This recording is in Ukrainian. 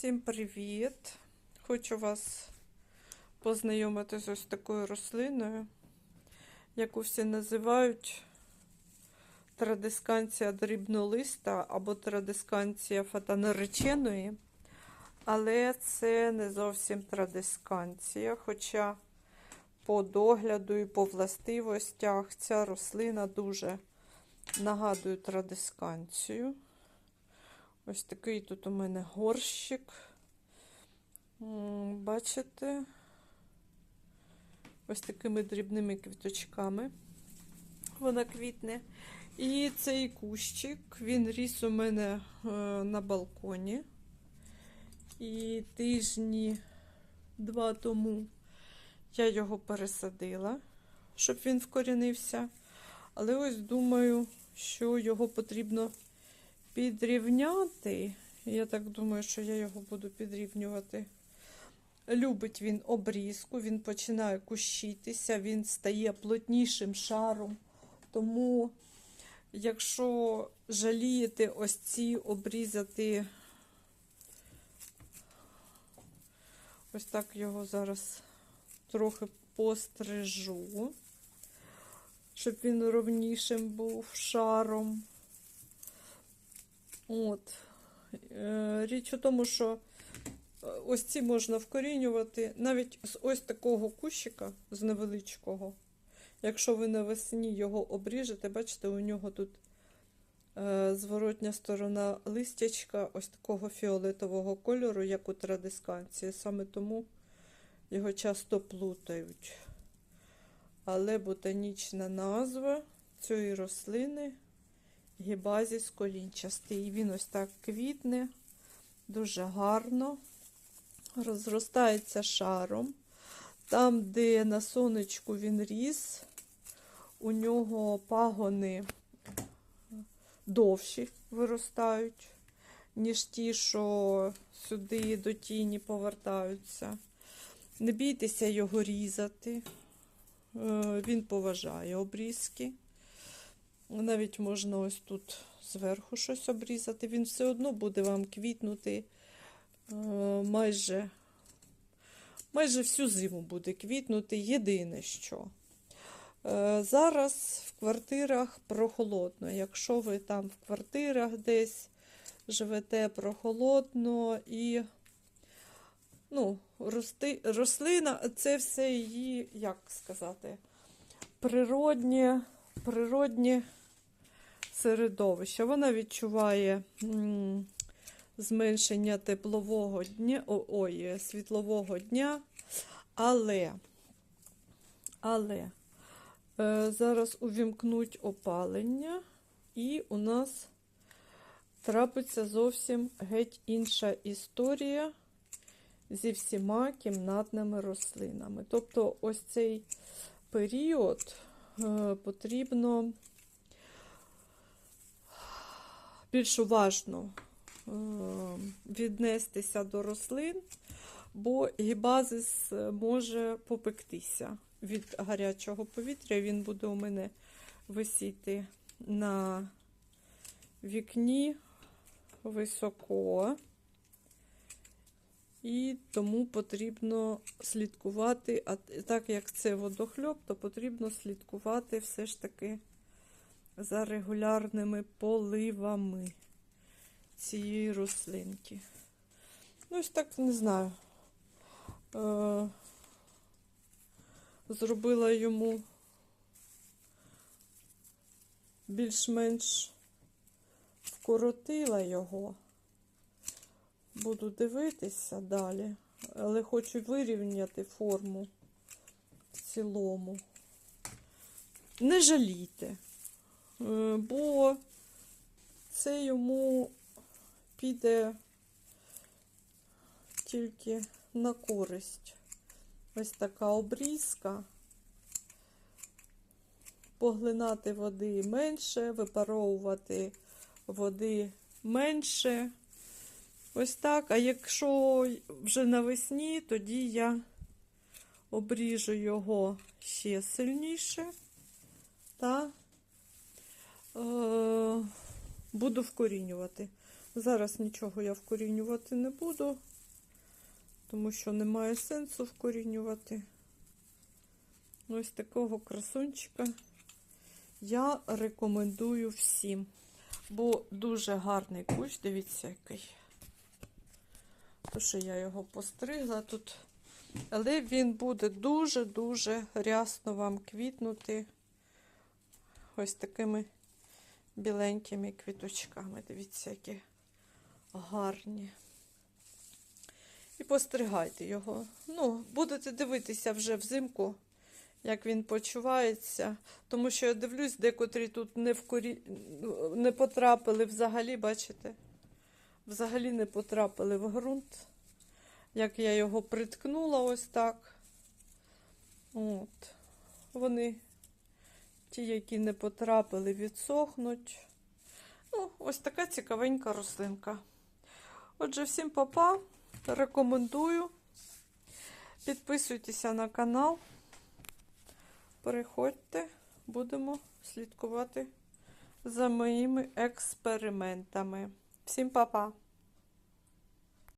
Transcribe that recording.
Всім привіт! Хочу вас познайомити з ось такою рослиною, яку всі називають традисканція дрібнолиста або традисканція фатанареченої. Але це не зовсім традисканція, хоча по догляду і по властивостях ця рослина дуже нагадує традисканцію. Ось такий тут у мене горщик. Бачите? Ось такими дрібними квіточками вона квітне. І цей кущик, він ріс у мене е, на балконі. І тижні два тому я його пересадила, щоб він вкорінився. Але ось думаю, що його потрібно підрівняти. Я так думаю, що я його буду підрівнювати. Любить він обрізку, він починає кущитися, він стає плотнішим шаром. Тому, якщо жалієте ось ці обрізати, ось так його зараз трохи пострижу, щоб він ровнішим був шаром. От. Е, Річ у тому, що е, ось ці можна вкорінювати навіть з ось такого кущика, з невеличкого. Якщо ви навесні його обріжете, бачите, у нього тут е, зворотня сторона листячка ось такого фіолетового кольору, як у традисканції. Саме тому його часто плутають. Але ботанічна назва цієї рослини гібазіс колінчастий. Він ось так квітне, дуже гарно, розростається шаром. Там, де на сонечку він ріс, у нього пагони довші виростають, ніж ті, що сюди до тіні повертаються. Не бійтеся його різати. Е, Він поважає обрізки. Навіть можна ось тут зверху щось обрізати. Він все одно буде вам квітнути е, майже, майже всю зиму буде квітнути. Єдине що. Е, Зараз в квартирах прохолодно. Якщо ви там в квартирах десь живете прохолодно і ну, рости, рослина, це все її, як сказати, природнє, природнє середовище. Вона відчуває зменшення теплового дня, ой, світлового дня, але, але е, зараз увімкнуть опалення, і у нас трапиться зовсім геть інша історія зі всіма кімнатними рослинами. Тобто, ось цей період е, потрібно більш уважно е, віднестися до рослин, бо гібазис може попектися від гарячого повітря. Він буде у мене висіти на вікні високо. І тому потрібно слідкувати, а так як це водохльоп, то потрібно слідкувати все ж таки за регулярними поливами цієї рослинки. Ну, ось так не знаю. Е, Зробила йому більш-менш вкоротила його. Буду дивитися далі, але хочу вирівняти форму в цілому. Не жалійте, бо це йому піде тільки на користь. Ось така обрізка. Поглинати води менше, випаровувати води менше. Ось так. А якщо вже навесні, тоді я обріжу його ще сильніше та е, буду вкорінювати. Зараз нічого я вкорінювати не буду, тому що немає сенсу вкорінювати. Ось такого красунчика я рекомендую всім. Бо дуже гарний кущ, дивіться, який. То, що я його постригла тут. Але він буде дуже-дуже рясно вам квітнути ось такими біленькими квіточками. Дивіться, які гарні. І постригайте його. Ну, будете дивитися вже взимку, як він почувається. Тому що я дивлюсь, декотрі тут не, вкорі... не потрапили взагалі, бачите? Взагалі не потрапили в ґрунт. Як я його приткнула ось так. От. Вони, ті, які не потрапили, відсохнуть. Ну, ось така цікавенька рослинка. Отже, всім папа. Рекомендую. Підписуйтеся на канал. Переходьте, будемо слідкувати за моїми експериментами. Всім па-па!